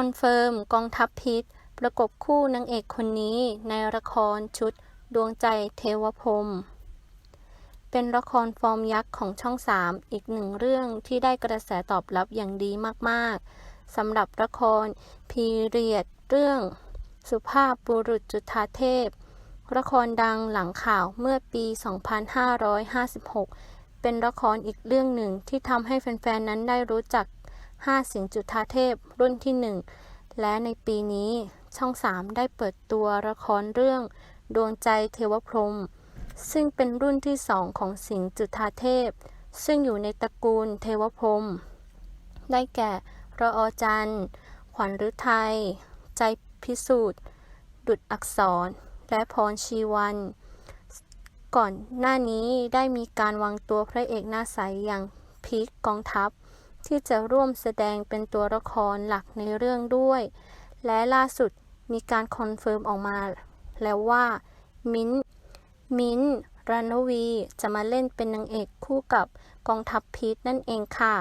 คอนเฟิร์มกองทัพพิษ ประกบคู่นางเอกคนนี้ในละครชุดดวงใจเทวพรมเป็นละครฟอร์มยักษ์ของช่อง 3 อีกหนึ่งเรื่องที่ได้กระแสตอบรับอย่างดีมากๆสำหรับละครพีเรียดเรื่องสุภาพบุรุษจุฑาเทพ ละครดังหลังข่าวเมื่อปี 2556 เป็นละครอีกเรื่องหนึ่งที่ทำให้แฟนๆ นั้นได้รู้จัก 5 สิงจุฑาเทพรุ่นที่ 1 และในปีนี้ช่อง 3 ได้เปิดตัวละครเรื่อง ดวงใจเทวพรหมซึ่งเป็นรุ่นที่สองของสิงจุฑาเทพ ซึ่งอยู่ในตระกูลเทวพรหมได้แก่ระอจันทร์ ขวัญฤทัย ใจพิสูจน์ ดุดอักษร และพรชีวัน ก่อนหน้านี้ได้มีการวางตัวพระเอกหน้าใสอย่างพีคกองทัพ ที่จะร่วมแสดงเป็นตัวละครหลักในเรื่องด้วย และล่าสุดมีการคอนเฟิร์มออกมา แล้วว่า มิ้นมิ้นรานวีจะมาเล่นเป็นนางเอกคู่กับกองทัพพีทนั่นเองค่ะ